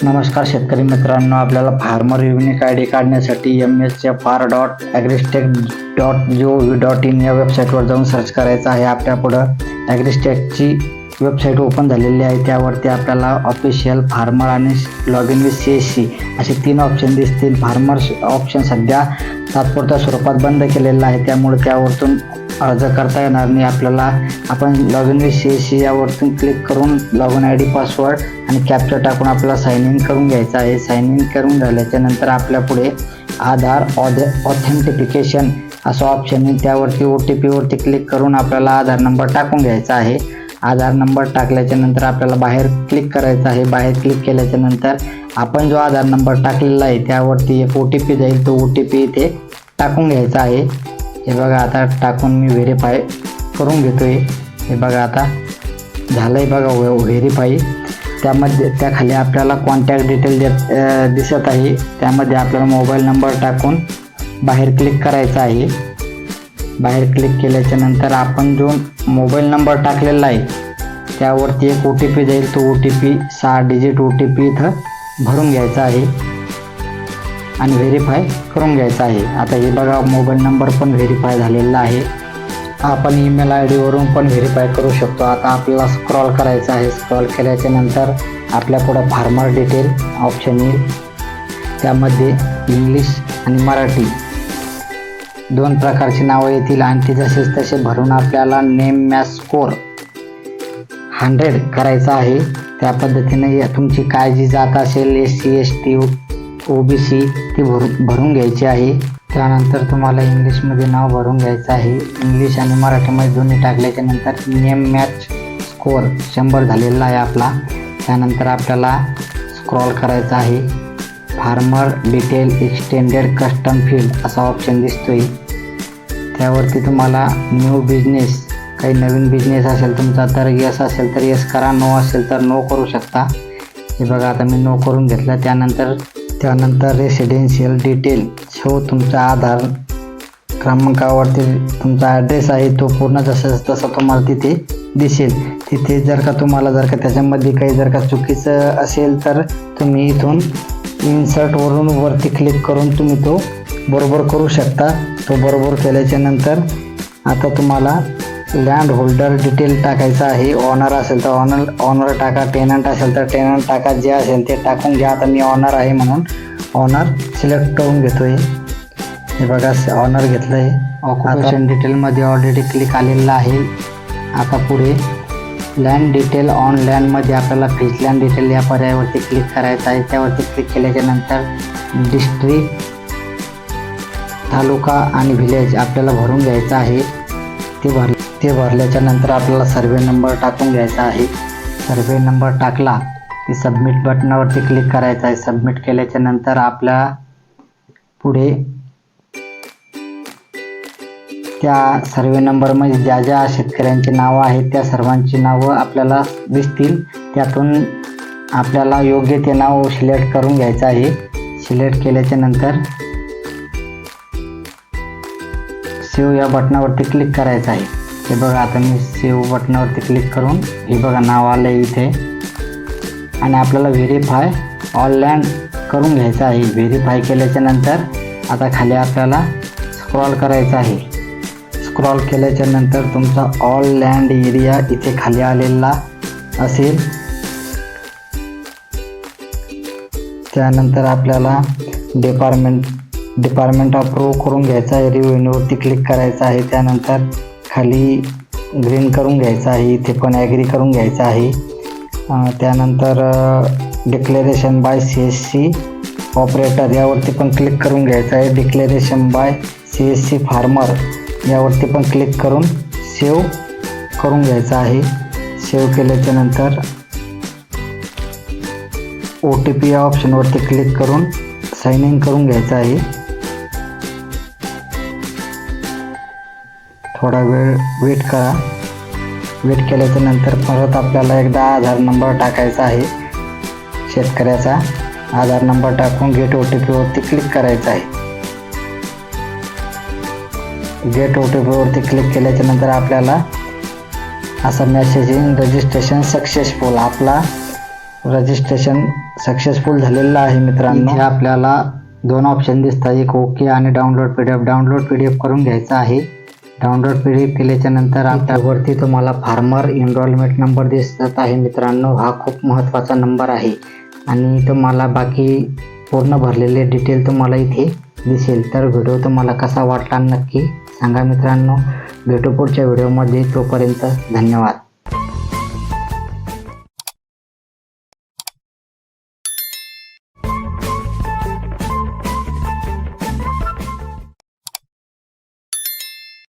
नमस्कार शेतकरी मित्रांनो आपल्याला फार्मर युनिक आय डी काढण्यासाठी M S F R dot AgriStack dot G O V dot in या वेबसाईटवर जाऊन सर्च करायचं आहे. आपल्या पुढं ॲग्रिस्टेकची वेबसाईट ओपन झालेली आहे. त्यावरती आपल्याला ऑफिशियल फार्मर आणि log in with C S C असे तीन ऑप्शन दिसतील. फार्मर ऑप्शन सध्या तात्पुरत्या स्वरूपात बंद केलेलं आहे. त्यामुळे त्यावरतून अर्ज करता येणार नाही. आपल्याला आपण log in with C S C यावरतून click करून log in I D password आणि कॅप्चर टाकून आपल्याला साईन इन करून घ्यायचं आहे. साईन इन करून झाल्याच्यानंतर आपल्या पुढे आधार ऑधे ऑथेंटिफिकेशन असं ऑप्शन आहे. त्यावरती ओ टी पीवरती क्लिक करून आपल्याला आधार नंबर टाकून घ्यायचा आहे. आधार नंबर टाकल्याच्या नंतर आपल्याला बाहेर क्लिक करायचं आहे. बाहेर क्लिक केल्याच्यानंतर आपण जो आधार नंबर टाकलेला आहे त्यावरती एक ओ टी पी जाईल. तो ओ टी पी इथे टाकून घ्यायचा आहे. हे बघा आता टाकून मी व्हेरीफाय करून घेतोय. हे बघा आता झालं आहे बघा व्हेरीफाय त्यामध्ये त्याखाली आपल्याला कॉन्टॅक्ट डिटेल देत दिसत आहे त्यामध्ये आपल्याला मोबाईल नंबर टाकून बाहेर क्लिक करायचा आहे. बाहेर क्लिक केल्याच्यानंतर आपण जो मोबाईल नंबर टाकलेला आहे त्यावरती एक ओ टी पी जाईल. तो ओ टी पी सहा डिजिट ओ टी पी इथं भरून घ्यायचा आहे आणि व्हेरीफाय करून घ्यायचा आहे. आता हे बघा मोबाईल नंबर पण व्हेरीफाय झालेला आहे. आपण ईमेल आय डीवरून पण व्हेरीफाय करू शकतो. आता आपल्याला स्क्रॉल करायचं आहे. स्क्रॉल केल्याच्यानंतर आपल्या पुढं फार्मर डिटेल ऑप्शन येईल. त्यामध्ये इंग्लिश आणि मराठी दोन प्रकारची नावं येतील आणि ते जसेच तसे भरून आपल्याला नेम मॅच स्कोर हंड्रेड करायचा आहे. त्या पद्धतीने तुमची काय जी जात असेल S C S T O B C ती भरून भरून घ्यायची आहे. त्यानंतर तुम्हाला इंग्लिशमध्ये नाव भरून घ्यायचं आहे. इंग्लिश आणि मराठीमध्ये दोन्ही टाकल्याच्या नंतर नेम मॅच स्कोअर शंभर झालेला आहे आपला. त्यानंतर आपल्याला स्क्रॉल करायचा आहे. Farmer detail extended custom field असा ऑप्शन दिसतोय. त्यावरती तुम्हाला न्यू बिझनेस काही नवीन बिझनेस असेल तुमचा तर यस असेल तर यस करा नो असेल तर नो करू शकता. हे बघा आता मी नो करून घेतलं. त्यानंतर त्यानंतर रेसिडेन्शियल डिटेल शो तुमचा आधार क्रमांकावरती तुमचा ॲड्रेस आहे. तो पूर्ण जसं तसा तुम्हाला तिथे दिसेल. तिथे जर का तुम्हाला जर का त्याच्यामध्ये काही जर का चुकीचं असेल तर तुम्ही इथून इन्सर्टवरून वरती क्लिक करून तुम्ही तो बरोबर करू शकता. तो बरोबर केल्याच्यानंतर आता तुम्हाला लँड होल्डर डिटेल टाकायचं आहे. ऑनर असेल तर ऑनर ऑनर टाका. टेनंट असेल तर टेनंट टाका. जे असेल ते टाकून घ्या. आता मी ऑनर आहे म्हणून ऑनर सिलेक्ट करून घेतोय. हे बघा ऑनर घेतलं आहे ऑक्युपेशन डिटेलमध्ये ऑलरेडी क्लिक आलेलं आहे. आता पुढे लँड डिटेल ऑन लँडमध्ये आपल्याला फिज लँड डिटेल या पर्यायावरती क्लिक करायचं आहे. त्यावरती क्लिक केल्याच्यानंतर डिस्ट्रिक्ट तालुका आणि व्हिलेज आपल्याला भरून घ्यायचं आहे. ते भर ते भरल्याच्या नंतर आपल्याला सर्वे नंबर टाकून घ्यायचा आहे. सर्वे नंबर टाकला की सबमिट बटनावरती क्लिक करायचं आहे. सबमिट केल्याच्यानंतर आपल्या पुढे त्या सर्वे नंबरमध्ये ज्या ज्या शेतकऱ्यांची नावं आहेत त्या सर्वांची नावं आपल्याला दिसतील. त्यातून आपल्याला योग्य ते नाव सिलेक्ट करून घ्यायचं आहे. सिलेक्ट केल्याच्यानंतर सेव या बटनावरती क्लिक करायचं आहे. हे बघा आता मी सेव बटनावरती क्लिक करून हे बघा नाव आलं आहे इथे. आणि आपल्याला व्हेरीफाय ऑल लँड करून घ्यायचं आहे. व्हेरीफाय केल्याच्यानंतर आता खाली आपल्याला स्क्रॉल करायचं आहे. स्क्रॉल केल्याच्यानंतर तुमचा ऑल लँड एरिया इथे खाली आलेला असेल. त्यानंतर आपल्याला डिपार्टमेंट डिपार्टमेंट अप्रूव्ह करून घ्यायचा आहे. रिव्ह्यूवरती क्लिक करायचं आहे. त्यानंतर खाली ग्रीन करून घ्यायचं आहे. इथे पण ॲग्री करून घ्यायचं आहे. त्यानंतर declaration by C S C operator यावरती पण क्लिक करून घ्यायचं आहे. Declaration by C S C farmer यावरती पण क्लिक करून सेव्ह करून घ्यायचा आहे. सेव्ह केल्याच्यानंतर ओ टी पी या ऑप्शनवरती क्लिक करून साइन इन करून घ्यायचं आहे. थोडा वेळ वेट करा. वेट केल्याच्यानंतर परत आपल्याला एकदा आधार नंबर टाकायचा आहे. शेतकऱ्याचा आधार नंबर टाकून गेट ओ टी पीवरती क्लिक करायचा आहे. गेट ओ टी पीवरती क्लिक केल्याच्यानंतर आपल्याला असा मेसेज येईन रजिस्ट्रेशन सक्सेसफुल आपला रजिस्ट्रेशन सक्सेसफुल झालेलं आहे मित्रांनो. इथे आपल्याला दोन ऑप्शन दिसतात. एक ओके आणि download P D F download P D F करून घ्यायचा आहे. डाउनलोड पी डी एफ केल्याच्यानंतर आपल्यावरती तुम्हाला फार्मर एनरोलमेंट नंबर दिसत आहे मित्रांनो. हा खूप महत्त्वाचा नंबर आहे. आणि तुम्हाला बाकी पूर्ण भरलेले डिटेल तुम्हाला इथे दिसेल. तर व्हिडिओ तुम्हाला कसा वाटला नक्की सांगा मित्रांनो भेटू पुढच्या व्हिडिओमध्ये. तोपर्यंत धन्यवाद.